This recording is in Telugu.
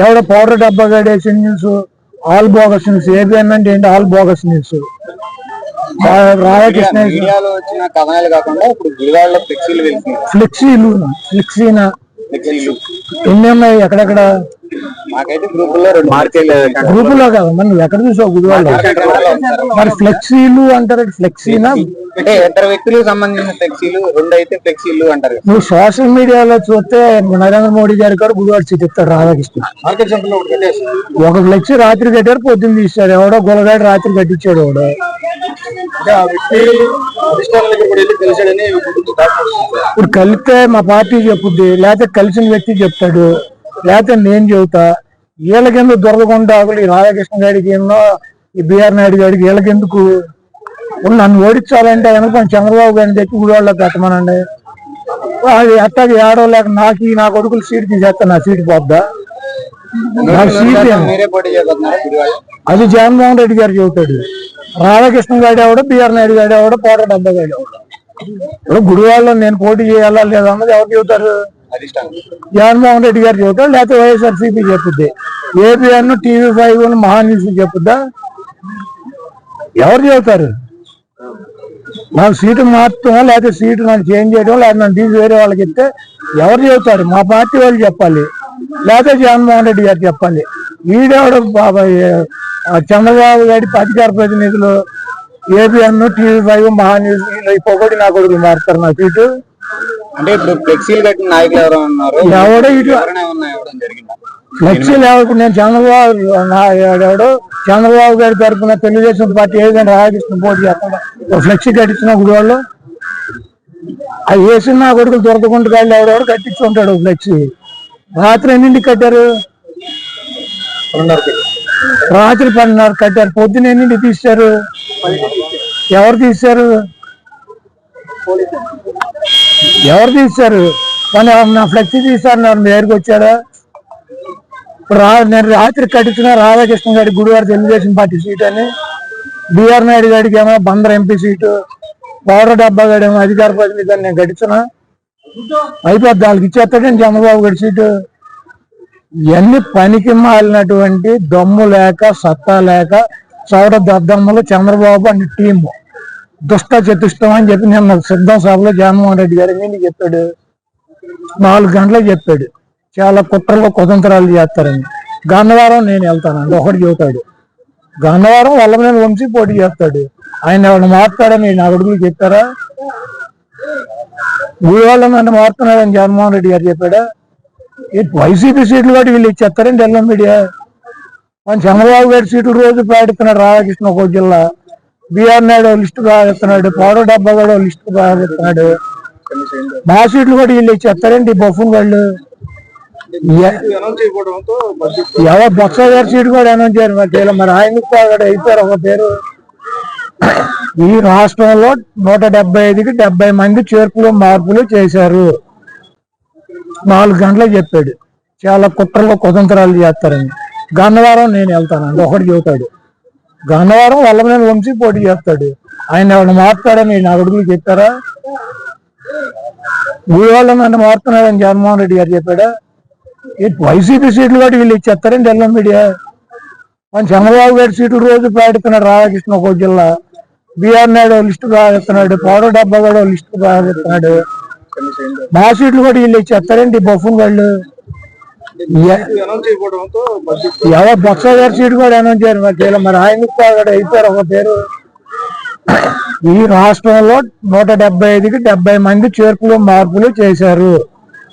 ఎవడ పౌడర్ డబ్బా గడేసిన news all bogus news ABN అంటే ఏంటి? ఆల్ బోగస్ న్యూస్ రాధాకృష్ణ వచ్చిన కథనాలు కాకుండా ఇప్పుడు గుడివాడలో ఫ్లెక్సీలు ఫ్లెక్సీనా? ఫ్లెక్సీలు. ఎన్ని ఉన్నాయి? ఎక్కడెక్కడ? మాకైతే గ్రూపుల్లో రెండు మార్కెట్ గ్రూపులో కదా మరి నువ్వు ఎక్కడ చూసావు గుడివాళ్ళు. మరి ఫ్లెక్సీలు అంటారు ఫ్లెక్సీనా? అంటే ఇద్దరు వ్యక్తులకు సంబంధించిన ఫ్లెక్సీలు రెండు అయితే ఫ్లెక్సీలు అంటారు. నువ్వు సోషల్ మీడియాలో చూస్తే నరేంద్ర మోడీ గారి గారు గుడివాడు సీట్ ఇస్తాడు రాధాకృష్ణ. లో ఒక ఫ్లెక్సీ రాత్రి కట్టారు పొద్దున్న తీశాడు ఎవడో గొలగాడు రాత్రి కట్టించాడు ఎవడో. ఇప్పుడు కలిస్తే మా పార్టీ చెప్పుద్ది లేకపోతే కలిసిన వ్యక్తి చెప్తాడు. లేకపోతే నేను చెబుతా వీళ్ళకెందుకు దొరకకుండా ఆకులు ఈ రాధాకృష్ణ గారికి ఎన్నో ఈ బిఆర్ నాయుడు గారికి వీళ్ళకెందుకు నన్ను ఓడించాలంటే కనుక చంద్రబాబు గారిని తెచ్చి గుడివాళ్ళకి కట్టమనండి అది అట్టకి ఏడో లేక నాకు ఈ నా కొడుకులు సీట్ తీసేస్తా నా సీట్ పోద్దా? నా సీట్ అది జగన్మోహన్ రెడ్డి గారు చెబుతాడు. రాధాకృష్ణ గారి ఎవడో బిఆర్ నాయుడు గారి ఎవడో పోట డబ్బా గారి ఎవడో? ఇప్పుడు గుడివాడలో నేను పోటీ చేయాలా లేదా అన్నది ఎవరు చెబుతారు? జగన్మోహన్ రెడ్డి గారు చెబుతాడు లేకపోతే YSRCP చెప్పుద్ది ABN TV five Maha news చెప్పుద్దా ఎవరు చెబుతారు? నాకు సీటు మార్చడం లేకపోతే సీటు నన్ను చేంజ్ చేయడం లేకపోతే నన్ను తీసి వేరే వాళ్ళకి ఇస్తే ఎవరు చెబుతారు? మా పార్టీ వాళ్ళు చెప్పాలి. లేకపోతే జగన్మోహన్ రెడ్డి గారు చెప్పాలి. వీడెవడు బాబాయ్ చంద్రబాబు గారి అధికార ప్రతినిధులు ABN TV five Maha news ఈ పొగడి నా కొడుకులు మారుతారు నా సీటు. అంటే ఇప్పుడు ఫ్లెక్సీలు కట్టిన నాయకులు ఎవరు ఉన్నారు. ఎవడో ఇటు ఎవరైనా ఇవ్వడం జరిగిందా? నేను చంద్రబాబు నా ఎవడు? చంద్రబాబు గారి తరఫున తెలుగుదేశం పార్టీ ఏదైనా రాధాకృష్ణ పోటీ చేస్తాడు. ఫ్లెక్సీ కట్టించిన గుడి వాళ్ళు అది వేసిన నా కొడుకులు దొరకకుండా కాళ్ళు ఎవడెవడు కట్టించుకుంటాడు ఫ్లెక్సీ? రాత్రి ఎన్నింటికి కట్టారు? రాత్రి పన్నెండున్నర కట్టారు. పొద్దున ఎన్నింటికి తీశారు? ఎవరు తీశారు? ఎవరు తీశారు? మన నా ఫ్లెక్సీ తీశారు. నా దగ్గరికి వచ్చాడా? ఇప్పుడు రా నేను రాత్రి కట్టించిన రాధాకృష్ణ గారి గుడివారి తెలుగుదేశం పార్టీ సీట్ అని. బిఆర్ నాయుడు గారికి ఏమో బందర్ ఎంపీ సీటు పౌర డబ్బా గారి ఏమో అధికార ప్రతినిధి అని నేను గడిచిన అయిపోద్ది వాళ్ళకి ఇచ్చేస్తాడండి చంద్రబాబు గారి సీటు? ఇవన్నీ పనికి మాలినటువంటి దమ్ము లేక సత్తా లేక చౌడ దద్దమ్మలు చంద్రబాబు అండ్ టీము. దుష్ట చతుష్టం అని చెప్పి నిన్న సిద్ధం సభలో జగన్మోహన్ రెడ్డి గారు మీద చెప్పాడు. నాలుగు గంటలకు చెప్పాడు. చాలా కుట్రలో కుతంత్రాలు చేస్తారని. గన్నవరం నేను వెళ్తానండి ఒకటి చెబుతాడు గన్నవరం వల్లమనేని వంశీ పోటీ చేస్తాడు. ఆయన ఎవరిని మారుతాడని నా కొడుకులు చెప్పారా? ఊరి వాళ్ళు నన్ను మారుతున్నాడని జగన్మోహన్ రెడ్డి గారు చెప్పాడా? ఈ వైసీపీ సీట్లు కూడా వీళ్ళు ఇచ్చేస్తారండి ఎల్లం మీడియా. మన చంద్రబాబు గారి సీట్లు రోజు పాడుతున్నాడు రాధాకృష్ణ ఒక జిల్లా. బిఆర్ నాయుడు లిస్టు ప్రకటిస్తున్నాడు పౌడర్ డబ్బా కూడా లిస్టు ప్రకటిస్తున్నాడు మా సీట్లు కూడా వీళ్ళు ఇచ్చేస్తారండి ఈ బఫున్ వాళ్ళు. ఎవరు బొత్స గారి సీట్ కూడా అనౌన్స్ చేయరు మరి మరి ఆయనకు అక్కడ అయిపోయారు ఒక పేరు. ఈ రాష్ట్రంలో నూట డెబ్బై ఐదుకి డెబ్బై మంది చేర్పులు మార్పులు చేశారు. నాలుగు గంటలకు చెప్పాడు. చాలా కుట్రలో కుతంత్రాలు చేస్తారని. గన్నవరం నేను వెళ్తానండి ఒకటి చెబుతాడు. గన్నవరం వల్లమనేని వంశీ పోటీ చేస్తాడు. ఆయన ఎవరిని మారుతాడని నా కొడుకులు చెప్పారా? ఊరి నన్ను మారుతున్నాడని జగన్మోహన్ రెడ్డి గారు చెప్పాడా? ఈ వైసీపీ సీట్లు కూడా వీళ్ళు ఇచ్చేస్తారండి ఎల్లం మీడియా. మన చంద్రబాబు గారి సీట్లు రోజు ప్రకటిస్తున్నాడు రాధాకృష్ణ ఒక జిల్లా. బీఆర్ నాయుడు లిస్టు ప్రకటిస్తున్నాడు పౌడర్ డబ్బా కూడా లిస్టు ప్రకటిస్తున్నాడు మా సీట్లు కూడా వీళ్ళు ఇచ్చేస్తారండి ఈ వాళ్ళు. ఎవరు బొత్స గారి సీట్ కూడా అనౌన్స్ చేయరు మరి. మరి ఆయనకు కూడా అయిపోయారు ఒక పేరు. ఈ రాష్ట్రంలో నూట డెబ్బై ఐదుకి డెబ్బై మంది చేర్పులు మార్పులు చేశారు.